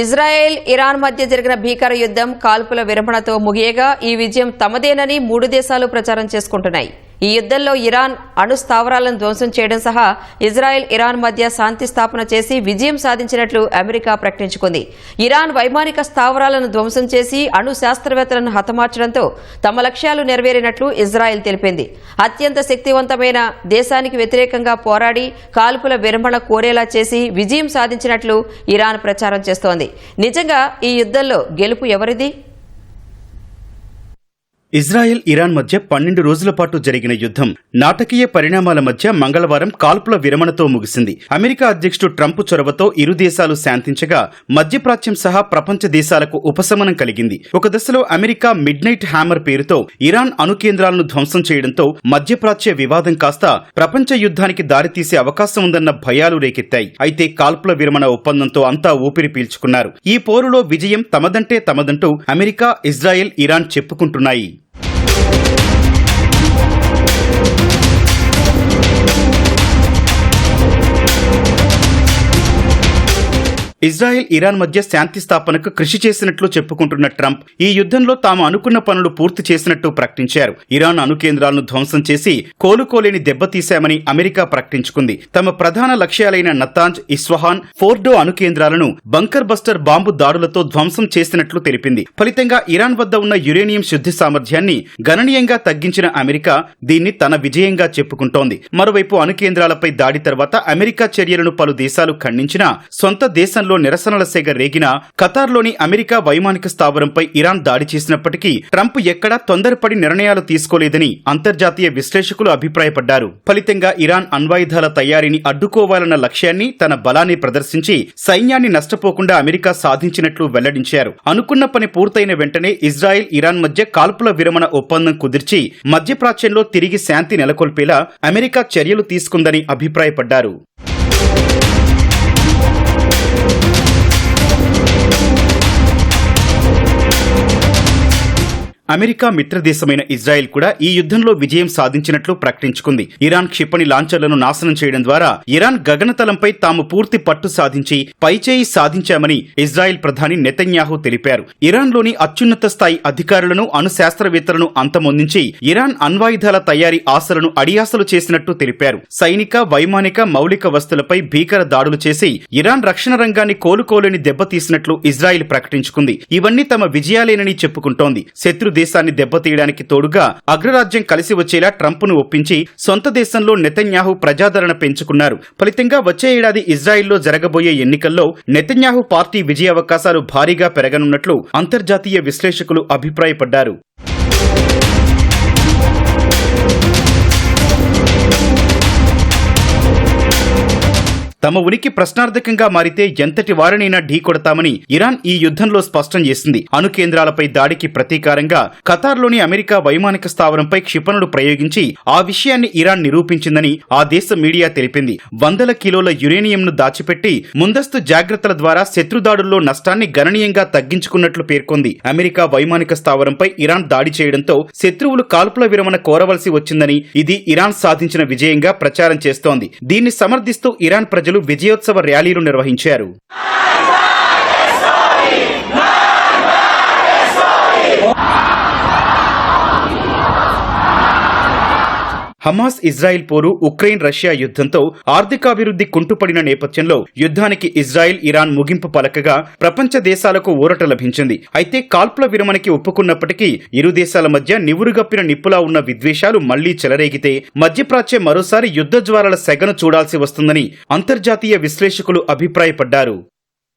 Israel Iran మధ్య జరిగిన భీకర యుద్ధం కాల్పుల విరమణతో ముగియగా ఈ విజయం తమదేనని మూడు దేశాలు ప్రచారం చేసుకుంటున్నాయి. ఈ యుద్ధంలో ఇరాన్ అణు స్థావరాలను ధ్వంసం చేయడం సహా ఇజ్రాయెల్ ఇరాన్ మధ్య శాంతి స్థాపన చేసి విజయం సాధించినట్లు అమెరికా ప్రకటించుకుంది. ఇరాన్ వైమానిక స్థావరాలను ధ్వంసం చేసి అణు శాస్త్రవేత్తలను హతమార్చడంతో తమ లక్ష్యాలు నెరవేరినట్లు ఇజ్రాయెల్ తెలిపింది. అత్యంత శక్తివంతమైన దేశానికి వ్యతిరేకంగా పోరాడి కాల్పుల విరమణ కోరేలా చేసి విజయం సాధించినట్లు ఇరాన్ ప్రచారం చేస్తోంది. నిజంగా ఈ యుద్ధంలో గెలుపు ఎవరిది? ఇజ్రాయెల్ ఇరాన్ మధ్య పన్నెండు రోజుల పాటు జరిగిన యుద్ధం. నాటకీయ పరిణామాల మధ్య మంగళవారం కాల్పుల విరమణతో ముగిసింది. అమెరికా అధ్యక్షుడు ట్రంప్ చొరవతో ఇరు దేశాలు శాంతించగా మధ్యప్రాచ్యం సహా ప్రపంచ దేశాలకు ఉపశమనం కలిగింది. ఒక దశలో అమెరికా మిడ్ నైట్ హ్యామర్ పేరుతో ఇరాన్ అణు కేంద్రాలను ధ్వంసం చేయడంతో మధ్యప్రాచ్య వివాదం కాస్త ప్రపంచ యుద్ధానికి దారితీసే అవకాశం ఉందన్న భయాలు రేకెత్తాయి. అయితే కాల్పుల విరమణ ఒప్పందంతో అంతా ఊపిరి పీల్చుకున్నారు. ఈ పోరులో విజయం తమదంటే తమదంటూ అమెరికా ఇజ్రాయెల్ ఇరాన్ చెప్పుకుంటున్నాయి. Thank you ఇజ్రాయెల్ ఇరాన్ మధ్య శాంతి స్థాపనకు కృషి చేసినట్లు చెప్పుకుంటున్న ట్రంప్ ఈ యుద్ధంలో తాము అనుకున్న పనులు పూర్తి చేసినట్టు ప్రకటించారు. ఇరాన్ అణు కేంద్రాలను ధ్వంసం చేసి కోలుకోలేని దెబ్బతీశామని అమెరికా ప్రకటించుకుంది. తమ ప్రధాన లక్ష్యాలైన నతాంజ్ ఇస్వహాన్ ఫోర్డో అణు కేంద్రాలను బంకర్ బస్టర్ బాంబు దాడులతో ధ్వంసం చేసినట్లు తెలిపింది. ఫలితంగా ఇరాన్ వద్ద ఉన్న యురేనియం శుద్ధి సామర్థ్యాన్ని గణనీయంగా తగ్గించిన అమెరికా దీన్ని తన విజయంగా చెప్పుకుంటోంది. మరోవైపు అణు కేంద్రాలపై దాడి తర్వాత అమెరికా చర్యలను పలు దేశాలు ఖండించినా సొంత దేశం దేశంలో నిరసనల సేగ రేగిన ఖతార్లోని అమెరికా వైమానిక స్థావరంపై ఇరాన్ దాడి చేసినప్పటికీ ట్రంప్ ఎక్కడా తొందరపడి నిర్ణయాలు తీసుకోలేదని అంతర్జాతీయ విశ్లేషకులు అభిప్రాయపడ్డారు. ఫలితంగా ఇరాన్ అణ్వాయుధాల తయారీని అడ్డుకోవాలన్న లక్ష్యాన్ని తన బలాన్ని ప్రదర్శించి సైన్యాన్ని నష్టపోకుండా అమెరికా సాధించినట్లు వెల్లడించారు. అనుకున్న పని పూర్తయిన వెంటనే ఇజ్రాయెల్ ఇరాన్ మధ్య కాల్పుల విరమణ ఒప్పందం కుదిర్చి మధ్యప్రాచ్యంలో తిరిగి శాంతి నెలకొల్పేలా అమెరికా చర్యలు తీసుకుందని అభిప్రాయపడ్డారు. అమెరికా మిత్రదేశమైన ఇజ్రాయెల్ కూడా ఈ యుద్ధంలో విజయం సాధించినట్లు ప్రకటించుకుంది. ఇరాన్ క్షిపణి లాంచర్లను నాశనం చేయడం ద్వారా ఇరాన్ గగనతలంపై తాము పూర్తి పట్టు సాధించి పైచేయి సాధించామని ఇజ్రాయెల్ ప్రధాని నెతన్యాహు తెలిపారు. ఇరాన్లోని అత్యున్నత స్థాయి అధికారులను అణు శాస్త్రవేత్తలను అంతమొందించి ఇరాన్ అణ్వాయుధాల తయారీ ఆశలను అడియాసలు చేసినట్టు తెలిపారు. సైనిక వైమానిక మౌలిక వస్తువులపై భీకర దాడులు చేసి ఇరాన్ రక్షణ రంగాన్ని కోలుకోలేని దెబ్బతీసినట్లు ఇజ్రాయెల్ ప్రకటించుకుంది. ఇవన్నీ తమ విజయాలేనని చెప్పుకుంటోంది. శత్రు దేశాన్ని దెబ్బతీయడానికి తోడుగా అగ్రరాజ్యం కలిసి వచ్చేలా ట్రంప్ను ఒప్పించి సొంత దేశంలో నెతన్యాహు ప్రజాదరణ పెంచుకున్నారు. ఫలితంగా వచ్చే ఏడాది ఇజ్రాయెల్లో జరగబోయే ఎన్నికల్లో నెతన్యాహు పార్టీ విజయ అవకాశాలు భారీగా పెరగనున్నట్లు అంతర్జాతీయ విశ్లేషకులు అభిప్రాయపడ్డారు. తమ ఉనికి ప్రశ్నార్థకంగా మారితే ఎంతటి వారినైనా ఢీకొడతామని ఇరాన్ ఈ యుద్ధంలో స్పష్టం చేసింది. అణు కేంద్రాలపై దాడికి ప్రతీకారంగా ఖతార్లోని అమెరికా వైమానిక స్థావరంపై క్షిపణులు ప్రయోగించి ఆ విషయాన్ని ఇరాన్ నిరూపించిందని ఆ దేశ మీడియా తెలిపింది. వందల కిలోల యురేనియంను దాచిపెట్టి ముందస్తు జాగ్రత్తల ద్వారా శత్రుదాడుల్లో నష్టాన్ని గణనీయంగా తగ్గించుకున్నట్లు పేర్కొంది. అమెరికా వైమానిక స్థావరంపై ఇరాన్ దాడి చేయడంతో శత్రువులు కాల్పుల విరమణ కోరవలసి వచ్చిందని ఇది ఇరాన్ సాధించిన విజయంగా ప్రచారం చేస్తోంది. దీన్ని సమర్థిస్తూ ఇరాన్ ప్రజలు విజయోత్సవ ర్యాలీలు నిర్వహించారు. హమాస్ ఇజ్రాయెల్ పోరు ఉక్రెయిన్ రష్యా యుద్ధంతో ఆర్థికాభివృద్ధి కుంటుపడిన నేపథ్యంలో యుద్ధానికి ఇజ్రాయెల్ ఇరాన్ ముగింపు పలకగా ప్రపంచ దేశాలకు ఊరట లభించింది. అయితే కాల్పుల విరమణకి ఒప్పుకున్నప్పటికీ ఇరు దేశాల మధ్య నివురుగప్పిన నిప్పులా ఉన్న విద్వేషాలు మళ్ళీ చెలరేగితే మధ్యప్రాచ్య మరోసారి యుద్ధ జ్వాలల సెగను చూడాల్సి వస్తుందని అంతర్జాతీయ విశ్లేషకులు అభిప్రాయపడ్డారు.